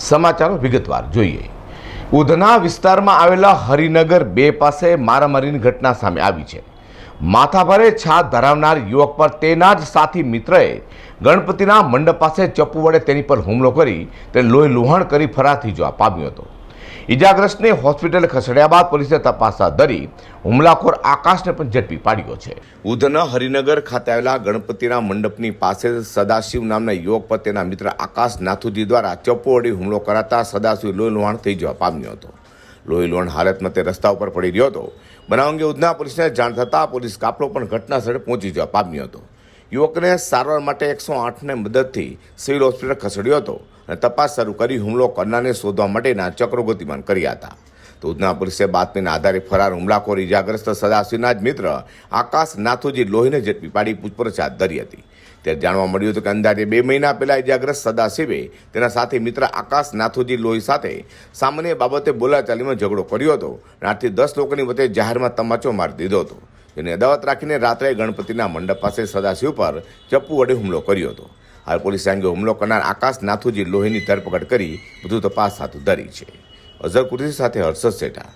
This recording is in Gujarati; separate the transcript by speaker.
Speaker 1: સમાચારો વિગતવાર જોઈએ. ઉધના વિસ્તારમાં આવેલા હરિનગર બે પાસે મારામારીની ઘટના સામે આવી છે. માથાભારે છાત ધરાવનાર યુવક પર તેના જ સાથી મિત્રએ ગણપતિના મંડપ પાસે ચપ્પુ વડે તેની પર હુમલો કરી તે લોહી લુહાણ કરી ફરાર થઈ જવા પામ્યો હતો. ઈજાગ્રસ્તને હોસ્પિટલ ખસેડ્યા બાદ પોલીસે તપાસ હાથ ધરી હુમલાખોર આકાશને પણ ઝડપી પાડ્યો છે. ઉધના હરિનગર ખાતે આવેલા ગણપતિના મંડપની પાસે સદાશિવ નામના યુવક પર તેના મિત્ર આકાશ નાથુજી દ્વારા ચપ્પુ વળી હુમલો કરાતા સદાશિવ લોહી લુહાણ થઈ જવા પામ્યો હતો. લોહી લુહાણ હાલતમાં તે રસ્તા ઉપર પડી રહ્યો હતો. બનાવ અંગે ઉધના પોલીસને જાણ થતાં પોલીસ કાફલો પણ ઘટના સ્થળે પહોંચી જવા પામ્યો હતો. યુવકને સારવાર માટે એકસો આઠને મદદથી સિવિલ હોસ્પિટલ ખસેડ્યો હતો અને તપાસ શરૂ કરી હુમલો કરનારને શોધવા માટેના ચક્રો ગતિમાન કર્યા હતા. તો ઉધના પોલીસે બાતમીના આધારે ફરાર હુમલાખોર ઇજાગ્રસ્ત સદાશિવના જ મિત્ર આકાશ નાથુજી લોહીને ઝડપી પાડી પૂછપરછ હાથ ધરી હતી. ત્યારે જાણવા મળ્યું હતું કે અંદાજે બે મહિના પહેલા ઇજાગ્રસ્ત સદાશિવે તેના સાથે મિત્ર આકાશ નાથુજી લોહી સાથે સામાન્ય બાબતે બોલાચાલીમાં ઝઘડો કર્યો હતો અને આઠથી દસ લોકોની વચ્ચે જાહેરમાં તમાચો મારી દીધો હતો. જેને અદાવત રાખીને રાત્રે ગણપતિના મંડપ પાસે સદાશિવ પર ચપ્પુ વડે હુમલો કર્યો હતો. હાલ પોલીસે અંગે હુમલો કરનાર આકાશ નાથુજી લોહીની ધરપકડ કરી વધુ તપાસ હાથ ધરી છે. અઝર કુરેશી સાથે હર્ષદ સેઠા.